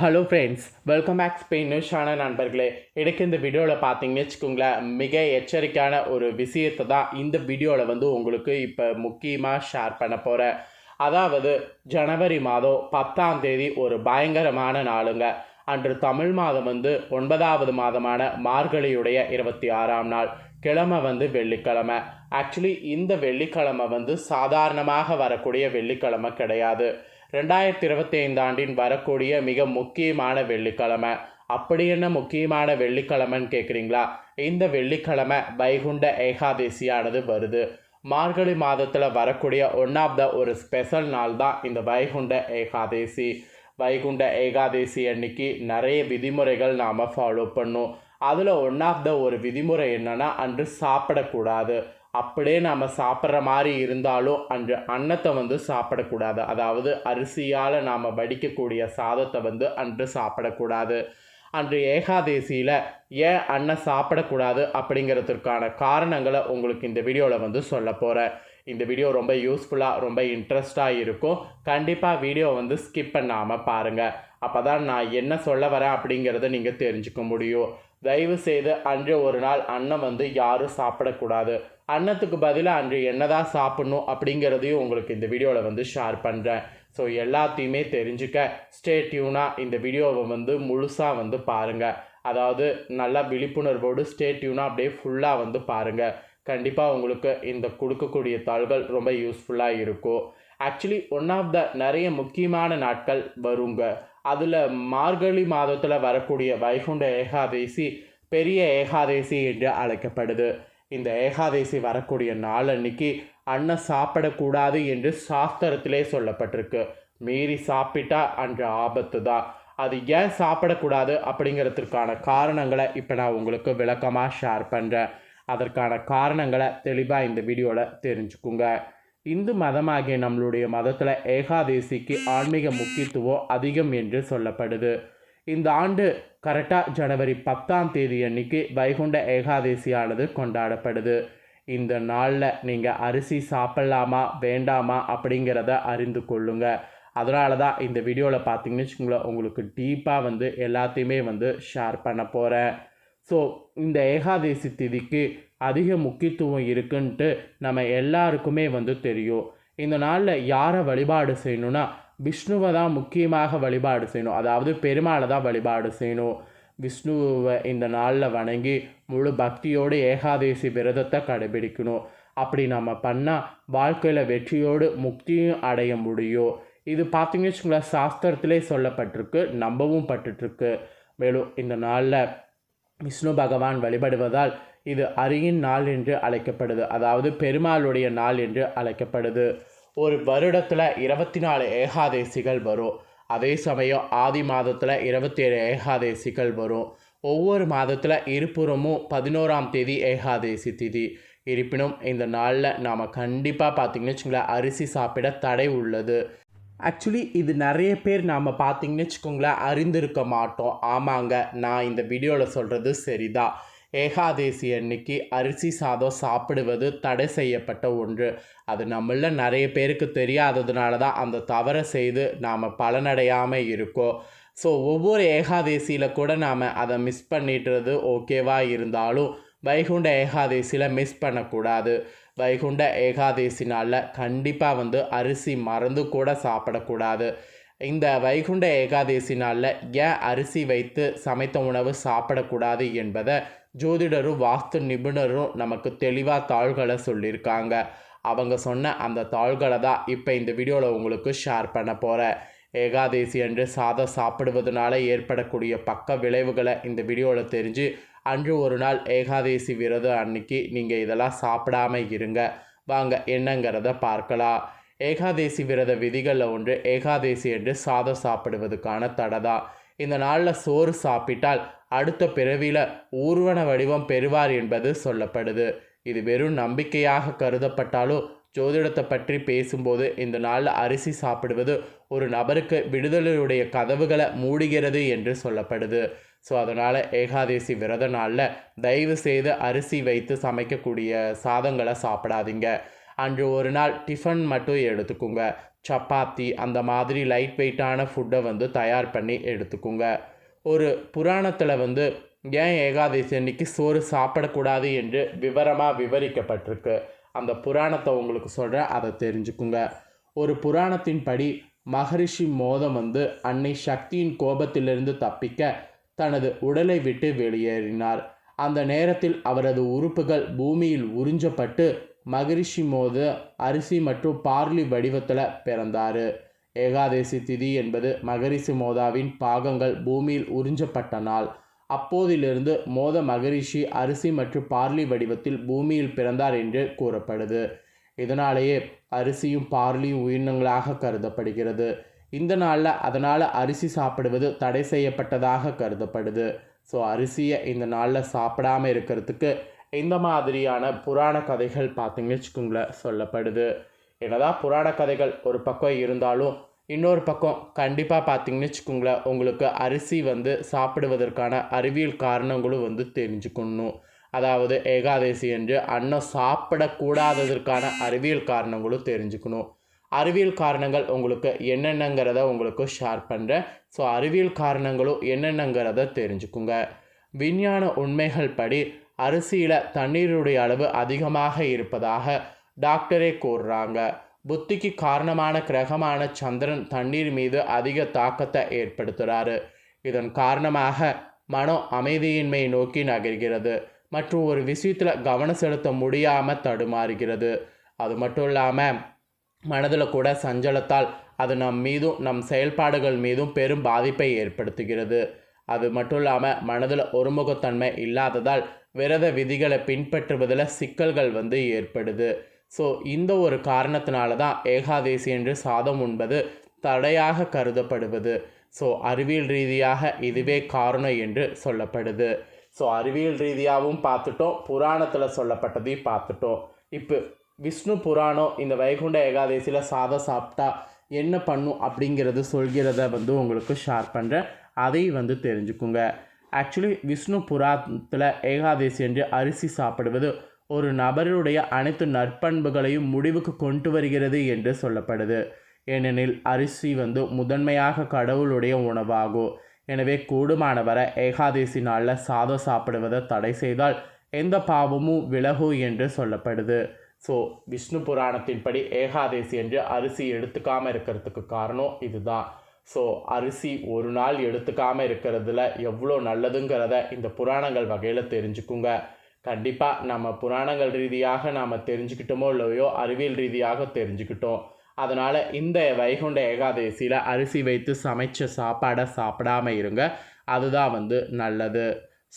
Hello friends welcome back Spain நியூஸான நண்பர்களே. எனக்கு இந்த வீடியோவில் பார்த்தீங்கன்னு வச்சுக்கோங்களேன் மிக எச்சரிக்கையான ஒரு விஷயத்தை தான் இந்த வீடியோவில் வந்து உங்களுக்கு இப்போ முக்கியமாக ஷேர் பண்ண போகிறேன் அதாவது ஜனவரி மாதம் பத்தாம் தேதி ஒரு பயங்கரமான நாளுங்க. அன்று தமிழ் மாதம் வந்து ஒன்பதாவது மாதமான மார்கழியுடைய இருபத்தி ஆறாம் நாள் கிழமை வந்து வெள்ளிக்கிழமை. ஆக்சுவலி இந்த வெள்ளிக்கிழமை வந்து சாதாரணமாக வரக்கூடிய வெள்ளிக்கிழமை கிடையாது. ரெண்டாயிரத்தி இருபத்தி ஐந்து ஆண்டின் வரக்கூடிய மிக முக்கியமான வெள்ளிக்கிழமை. அப்படி என்ன முக்கியமான வெள்ளிக்கிழமைன்னு கேட்குறீங்களா இந்த வெள்ளிக்கிழமை வைகுண்ட ஏகாதசியானது வருது. மார்கழி மாதத்தில் வரக்கூடிய ஒன் ஆஃப் த ஒரு ஸ்பெஷல் நாள் தான் இந்த வைகுண்ட ஏகாதசி. வைகுண்ட ஏகாதசி அன்னைக்கு நிறைய விதிமுறைகள் நாம் ஃபாலோ பண்ணும். அதில் ஒன் ஆஃப் த ஒரு விதிமுறை என்னென்னா அன்று சாப்பிடக்கூடாது. அப்படியே நாம் சாப்பிட்ற மாதிரி இருந்தாலும் அன்று அன்னத்தை வந்து சாப்பிடக்கூடாது. அதாவது அரிசியால் நாம் வடிக்கக்கூடிய சாதத்தை வந்து அன்று சாப்பிடக்கூடாது. அன்று ஏகாதசியில் ஏன் அன்னம் சாப்பிடக்கூடாது அப்படிங்கிறதுக்கான காரணங்களை உங்களுக்கு இந்த வீடியோவில் வந்து சொல்ல போகிறேன் இந்த வீடியோ ரொம்ப யூஸ்ஃபுல்லாக ரொம்ப இன்ட்ரெஸ்டாக இருக்கும். கண்டிப்பாக வீடியோ வந்து ஸ்கிப் பண்ணாமல் பாருங்கள் அப்போ தான் நான் என்ன சொல்ல வரேன் அப்படிங்கிறத நீங்கள் தெரிஞ்சுக்க முடியும். தயவு செய்து அன்று ஒரு நாள் அன்னம் வந்து யாரும் சாப்பிடக்கூடாது. அன்னத்துக்கு பதிலாக அன்று என்னதான் சாப்பிட்ணும் அப்படிங்கிறதையும் உங்களுக்கு இந்த வீடியோவில் வந்து ஷேர் பண்ணுறேன் ஸோ எல்லாத்தையுமே தெரிஞ்சுக்க ஸ்டே டியூனாக இந்த வீடியோவை வந்து முழுசாக வந்து பாருங்கள் அதாவது நல்லா விழிப்புணர்வோடு ஸ்டே டியூனாக அப்படியே ஃபுல்லாக வந்து பாருங்கள் கண்டிப்பாக உங்களுக்கு இந்த கொடுக்கக்கூடிய தாள்கள் ரொம்ப யூஸ்ஃபுல்லாக இருக்கும். ஆக்சுவலி ஒன் ஆஃப் த நிறைய முக்கியமான நாட்கள் வருங்க. அதில் மார்கழி மாதத்தில் வரக்கூடிய வைகுண்ட ஏகாதசி பெரிய ஏகாதசி என்று அழைக்கப்படுது. இந்த ஏகாதசி வரக்கூடிய நாள் அன்னைக்கு அன்னம் சாப்பிடக்கூடாது என்று சாஸ்திரத்திலே சொல்லப்பட்டிருக்கு. மீறி சாப்பிட்டா அன்று ஆபத்து தான். அது ஏன் சாப்பிடக்கூடாது அப்படிங்கிறதுக்கான காரணங்களை இப்போ நான் உங்களுக்கு விளக்கமாக ஷேர் பண்ணுறேன் அதற்கான காரணங்களை தெளிவாக இந்த வீடியோவில் தெரிஞ்சுக்குங்க. இந்து மதமாகிய நம்மளுடைய மதத்தில் ஏகாதசிக்கு ஆன்மீக முக்கியத்துவம் அதிகம் என்று சொல்லப்படுது. இந்த ஆண்டு கரெக்டாக ஜனவரி பத்தாம் தேதி அன்னைக்கு வைகுண்ட ஏகாதசியானது கொண்டாடப்படுது. இந்த நாளில் நீங்கள் அரிசி சாப்பிட்லாமா வேண்டாமா அப்படிங்கிறத அறிந்து கொள்ளுங்க. அதனால தான் இந்த வீடியோவில் பார்த்தீங்கன்னு வச்சுக்கோங்களேன் உங்களுக்கு டீப்பாக வந்து எல்லாத்தையுமே வந்து ஷேர் பண்ண போகிறேன் ஸோ இந்த ஏகாதசி திதிக்கு அதிக முக்கியத்துவம் இருக்குன்ட்டு நம்ம எல்லாருக்குமே வந்து தெரியும். இந்த நாளில் யாரை வழிபாடு செய்யணுன்னா விஷ்ணுவை தான் முக்கியமாக வழிபாடு செய்யணும். அதாவது பெருமாளை தான் வழிபாடு செய்யணும். விஷ்ணுவை இந்த நாளில் வணங்கி முழு பக்தியோடு ஏகாதசி விரதத்தை கடைபிடிக்கணும். அப்படி நம்ம பண்ணால் வாழ்க்கையில் வெற்றியோடு முக்தியும் அடைய முடியும். இது பார்த்தீங்கன்னு வச்சுங்களேன் சாஸ்திரத்திலே சொல்லப்பட்டிருக்கு நம்பவும் பட்டுட்ருக்கு மேலும் இந்த நாளில் விஷ்ணு பகவான் வழிபடுவதால் இது அரியின் நாள் என்று அழைக்கப்படுது. அதாவது பெருமாளுடைய நாள் என்று அழைக்கப்படுது. ஒரு வருடத்தில் இருபத்தி நாலு ஏகாதேசிகள் வரும். அதே சமயம் ஆதி மாதத்தில் இருபத்தி ஏழு ஏகாதேசிகள் வரும். ஒவ்வொரு மாதத்தில் இருபுறமும் பதினோராம் தேதி ஏகாதேசி திதி. இருப்பினும் இந்த நாளில் நாம் கண்டிப்பாக பார்த்திங்கன்னு வச்சுங்களேன் அரிசி சாப்பிட தடை உள்ளது. ஆக்சுவலி இது நிறைய பேர் நாம் பார்த்தீங்கன்னு வச்சுக்கோங்களேன் அறிந்திருக்க மாட்டோம். ஆமாங்க நான் இந்த வீடியோவில் சொல்கிறது சரிதான். ஏகாதேசி அன்னைக்கு அரிசி சாதம் சாப்பிடுவது தடை செய்யப்பட்ட ஒன்று. அது நம்மள நிறைய பேருக்கு தெரியாததுனால தான் அந்த தவறை செய்து நாம் பலனடையாமல் இருக்கோம். ஸோ ஒவ்வொரு ஏகாதேசியில் கூட நாம் அதை மிஸ் பண்ணிட்டுறது ஓகேவாக இருந்தாலும் வைகுண்ட ஏகாதேசியில் மிஸ் பண்ணக்கூடாது. வைகுண்ட ஏகாதேசி நாளில் கண்டிப்பாக வந்து அரிசி மறந்து கூட சாப்பிடக்கூடாது. இந்த வைகுண்ட ஏகாதசி நாளில் ஏன் அரிசி வைத்து சமைத்த உணவு சாப்பிடக்கூடாது என்பதை ஜோதிடரும் வாஸ்து நிபுணரும் நமக்கு தெளிவாக தாள்களை சொல்லியிருக்காங்க. அவங்க சொன்ன அந்த தாள்களை தான் இப்போ இந்த வீடியோவில் உங்களுக்கு ஷேர் பண்ண போகிறேன் ஏகாதசி அன்று சாதம் சாப்பிடுவதனால ஏற்படக்கூடிய பக்க விளைவுகளை இந்த வீடியோவில் தெரிஞ்சு அன்று ஒரு நாள் ஏகாதசி விரதம் அன்னைக்கு நீங்கள் இதெல்லாம் சாப்பிடாம இருங்க. வாங்க என்னங்கிறத பார்க்கலாம். ஏகாதேசி விரத விதிகளில் ஒன்று ஏகாதேசி என்று சாதம் சாப்பிடுவதுக்கான தடதா தான் இந்த நாளில் சோறு சாப்பிட்டால் அடுத்த பிறவியில் ஊர்வன வடிவம் பெறுவார் என்பது சொல்லப்படுது. இது வெறும் நம்பிக்கையாக கருதப்பட்டாலும் ஜோதிடத்தை பற்றி பேசும்போது இந்த நாளில் அரிசி சாப்பிடுவது ஒரு நபருக்கு விடுதலையுடைய கதவுகளை மூடுகிறது என்று சொல்லப்படுது. ஸோ அதனால் ஏகாதசி விரத நாளில் தயவு செய்து அரிசி வைத்து சமைக்கக்கூடிய சாதங்களை சாப்பிடாதீங்க. அன்று ஒரு நாள் டிஃபன் மட்டும் எடுத்துக்கோங்க. சப்பாத்தி அந்த மாதிரி லைட் வெயிட்டான ஃபுட்டை வந்து தயார் பண்ணி எடுத்துக்கோங்க. ஒரு புராணத்தில் வந்து ஏன் ஏகாதசி அன்னைக்கு சோறு சாப்பிடக்கூடாது என்று விவரமாக விவரிக்கப்பட்டிருக்கு. அந்த புராணத்தை உங்களுக்கு சொல்கிறேன் அதை தெரிஞ்சுக்குங்க. ஒரு புராணத்தின்படி மகரிஷி மோதம் வந்து அன்னை சக்தியின் கோபத்திலிருந்து தப்பிக்க தனது உடலை விட்டு வெளியேறினார். அந்த நேரத்தில் அவரது உறுப்புகள் பூமியில் உறிஞ்சப்பட்டு மகரிஷி மோத அரிசி மற்றும் பார்லி வடிவத்தில் பிறந்தார். ஏகாதசி திதி என்பது மகரிஷி மோதாவின் பாகங்கள் பூமியில் உறிஞ்சப்பட்ட நாள். அப்போதிலிருந்து மோத மகரிஷி அரிசி மற்றும் பார்லி வடிவத்தில் பூமியில் பிறந்தார் என்று கூறப்படுது. இதனாலேயே அரிசியும் பார்லியும் உயிரினங்களாக கருதப்படுகிறது. இந்த நாளில் அதனால் அரிசி சாப்பிடுவது தடை செய்யப்பட்டதாக கருதப்படுது. ஸோ அரிசியை இந்த நாளில் சாப்பிடாம இருக்கிறதுக்கு இந்த மாதிரியான புராண கதைகள் பார்த்தீங்கன்னு வச்சுக்கோங்களேன் சொல்லப்படுது. என்னதான் புராண கதைகள் ஒரு பக்கம் இருந்தாலும் இன்னொரு பக்கம் கண்டிப்பாக பார்த்தீங்கன்னு வச்சுக்கோங்களேன் உங்களுக்கு அரிசி வந்து சாப்பிடுவதற்கான அறிவியல் காரணங்களும் வந்து தெரிஞ்சுக்கணும். அதாவது ஏகாதசி என்று அன்னம் சாப்பிடக்கூடாததற்கான அறிவியல் காரணங்களும் தெரிஞ்சுக்கணும். அறிவியல் காரணங்கள் உங்களுக்கு என்னென்னங்கிறத உங்களுக்கு ஷேர் பண்ணுறேன் ஸோ அறிவியல் காரணங்களும் என்னென்னங்கிறத தெரிஞ்சுக்குங்க. விஞ்ஞான உண்மைகள் படி அரிசியில் தண்ணீருடைய அளவு அதிகமாக இருப்பதாக டாக்டரே கூறுறாங்க. புத்திக்கு காரணமான கிரகமான சந்திரன் தண்ணீர் மீது அதிக தாக்கத்தை ஏற்படுத்துகிறாரு இதன் காரணமாக மனம் அமைதியின்மையை நோக்கி நகர்கிறது. மற்றும் ஒரு விஷயத்தில் கவனம் செலுத்த முடியாமல் தடுமாறுகிறது. அது மட்டும் இல்லாமல் மனதில் கூட சஞ்சலத்தால் அது நம் மீதும் நம் செயல்பாடுகள் மீதும் பெரும் பாதிப்பை ஏற்படுத்துகிறது. அது மட்டும் இல்லாமல் மனதில் ஒருமுகத்தன்மை இல்லாததால் விரத விதிகளை பின்பற்றுவதில் சிக்கல்கள் வந்து ஏற்படுது. ஸோ இந்த ஒரு காரணத்தினால தான் ஏகாதேசி என்று சாதம் உண்பது தடையாக கருதப்படுவது. ஸோ அறிவியல் ரீதியாக இதுவே காரணம் என்று சொல்லப்படுது. ஸோ அறிவியல் ரீதியாகவும் பார்த்துட்டோம் புராணத்தில் சொல்லப்பட்டதையும் பார்த்துட்டோம். இப்போ விஷ்ணு புராணம் இந்த வைகுண்ட ஏகாதசியில் சாதம் சாப்பிட்டா என்ன பண்ணும் அப்படிங்கிறது சொல்கிறத வந்து உங்களுக்கு ஷேர் பண்ணுறேன் அதை வந்து தெரிஞ்சுக்குங்க. ஆக்சுவலி விஷ்ணு புராணத்தில் ஏகாதசி என்று அரிசி சாப்பிடுவது ஒரு நபருடைய அனைத்து நற்பண்புகளையும் முடிவுக்கு கொண்டு வருகிறது என்று சொல்லப்படுது. ஏனெனில் அரிசி வந்து முதன்மையாக கடவுளுடைய உணவாகும். எனவே கூடுமானவரை ஏகாதசி நாளில் சாதம் சாப்பிடுவதை தடை செய்தால் எந்த பாவமும் விலகும் என்று சொல்லப்படுது. ஸோ விஷ்ணு புராணத்தின்படி ஏகாதசி என்று அரிசி எடுத்துக்காமல் இருக்கிறதுக்கு காரணம் இதுதான். ஸோ அரிசி ஒரு நாள் எடுத்துக்காமல் இருக்கிறதுல எவ்வளோ நல்லதுங்கிறத இந்த புராணங்கள் வகையில் தெரிஞ்சுக்குங்க. கண்டிப்பாக நம்ம புராணங்கள் ரீதியாக நாம் தெரிஞ்சுக்கிட்டோமோ இல்லையோ அறிவியல் ரீதியாக தெரிஞ்சுக்கிட்டோம். அதனால் இந்த வைகுண்ட ஏகாதசியில் அரிசி வைத்து சமைச்ச சாப்பாடை சாப்பிடாம இருங்க. அதுதான் வந்து நல்லது.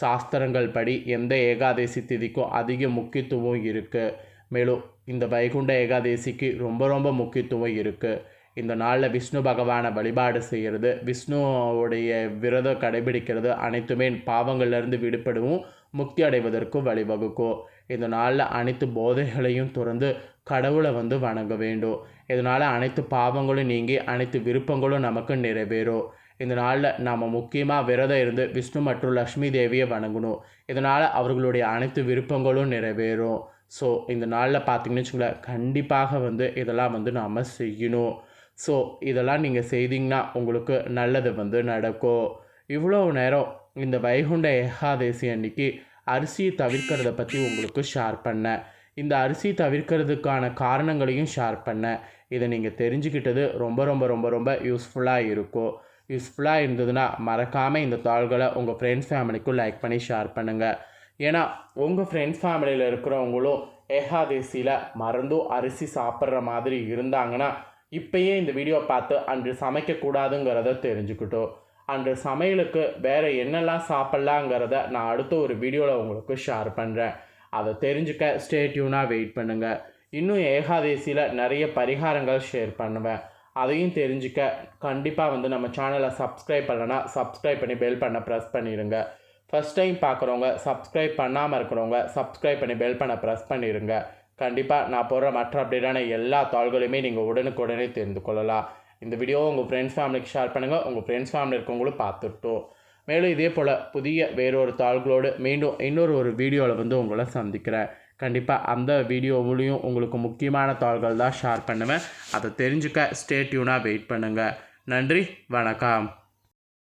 சாஸ்திரங்கள் படி எந்த ஏகாதசி திதிக்கும் அதிக முக்கியத்துவம் இருக்குது மேலும் இந்த வைகுண்ட ஏகாதசிக்கு ரொம்ப ரொம்ப முக்கியத்துவம் இருக்குது இந்த நாளில் விஷ்ணு பகவானை வழிபாடு செய்கிறது விஷ்ணுவோடைய விரதம் கடைபிடிக்கிறது அனைத்துமே பாவங்கள்லேருந்து விடுபடவும் முக்தி அடைவதற்கும் வழிவகுக்கும் இந்த நாளில் அனைத்து போதைகளையும் துறந்து கடவுளை வந்து வணங்க வேண்டும். இதனால் அனைத்து பாவங்களும் நீங்கி அனைத்து விருப்பங்களும் நமக்கு நிறைவேறும் இந்த நாளில் நாம் முக்கியமாக விரதம் இருந்து விஷ்ணு மற்றும் லக்ஷ்மி தேவியை வணங்கணும். இதனால் அவர்களுடைய அனைத்து விருப்பங்களும் நிறைவேறும். ஸோ இந்த நாளில் பார்த்தீங்கன்னு வச்சுக்கோங்களேன் கண்டிப்பாக வந்து இதெல்லாம் வந்து நாம் செய்யணும். ஸோ இதெல்லாம் நீங்கள் செய்தீங்கன்னா உங்களுக்கு நல்லது வந்து நடக்கும் இவ்வளோ நேரம் இந்த வைகுண்ட ஏகாதசி அன்னைக்கு அரிசியை தவிர்க்கிறத பற்றி உங்களுக்கு ஷேர் பண்ணேன். இந்த அரிசி தவிர்க்கிறதுக்கான காரணங்களையும் ஷேர் பண்ணேன். இதை நீங்கள் தெரிஞ்சுக்கிட்டது ரொம்ப ரொம்ப ரொம்ப ரொம்ப யூஸ்ஃபுல்லாக இருக்கும் யூஸ்ஃபுல்லாக இருந்ததுன்னா மறக்காமல் இந்த தாள்களை உங்கள் ஃப்ரெண்ட்ஸ் ஃபேமிலிக்கும் லைக் பண்ணி ஷேர் பண்ணுங்கள் ஏன்னா உங்கள் ஃப்ரெண்ட்ஸ் ஃபேமிலியில் இருக்கிறவங்களும் ஏகாதசியில் மறந்தும் அரிசி சாப்பிட்ற மாதிரி இருந்தாங்கன்னா இப்பயே இந்த வீடியோ பார்த்து அன்று சமைக்கக்கூடாதுங்கிறத தெரிஞ்சுக்கிட்டோம். அன்று சமையலுக்கு வேறு என்னெல்லாம் சாப்பிட்லாங்கிறத நான் அடுத்த ஒரு வீடியோவில் உங்களுக்கு ஷேர் பண்ணுறேன் அதை தெரிஞ்சுக்க ஸ்டேட்யூனாக வெயிட் பண்ணுங்கள் இன்னும் ஏகாதசியில் நிறைய பரிகாரங்கள் ஷேர் பண்ணுவேன். அதையும் தெரிஞ்சுக்க கண்டிப்பாக வந்து நம்ம சேனலை சப்ஸ்கிரைப் பண்ணலன்னா சப்ஸ்கிரைப் பண்ணி பெல் பண்ண ப்ரெஸ் பண்ணிடுங்க ஃபஸ்ட் டைம் பார்க்குறவங்க சப்ஸ்கிரைப் பண்ணாமல் இருக்கிறவங்க சப்ஸ்கிரைப் பண்ணி பெல் பண்ண ப்ரெஸ் பண்ணிடுங்க கண்டிப்பாக நான் போடுற மற்ற அப்டேட்டான எல்லா தாள்களையுமே நீங்கள் உடனுக்குடனே தெரிந்து கொள்ளலாம். இந்த வீடியோ உங்கள் ஃப்ரெண்ட்ஸ் ஃபேமிலிக்கு ஷேர் பண்ணுங்கள் உங்கள் ஃப்ரெண்ட்ஸ் ஃபேமிலி இருக்கவங்களும் பார்த்துட்டோம். மேலும் இதே போல் புதிய வேறொரு தாள்களோடு மீண்டும் இன்னொரு ஒரு வீடியோவில் வந்து உங்களை சந்திக்கிறேன். கண்டிப்பாக அந்த வீடியோவிலையும் உங்களுக்கு முக்கியமான தாள்கள் தான் ஷேர் பண்ணுவேன். அதை தெரிஞ்சுக்க ஸ்டேட்யூனாக வெயிட் பண்ணுங்கள் நன்றி வணக்கம்.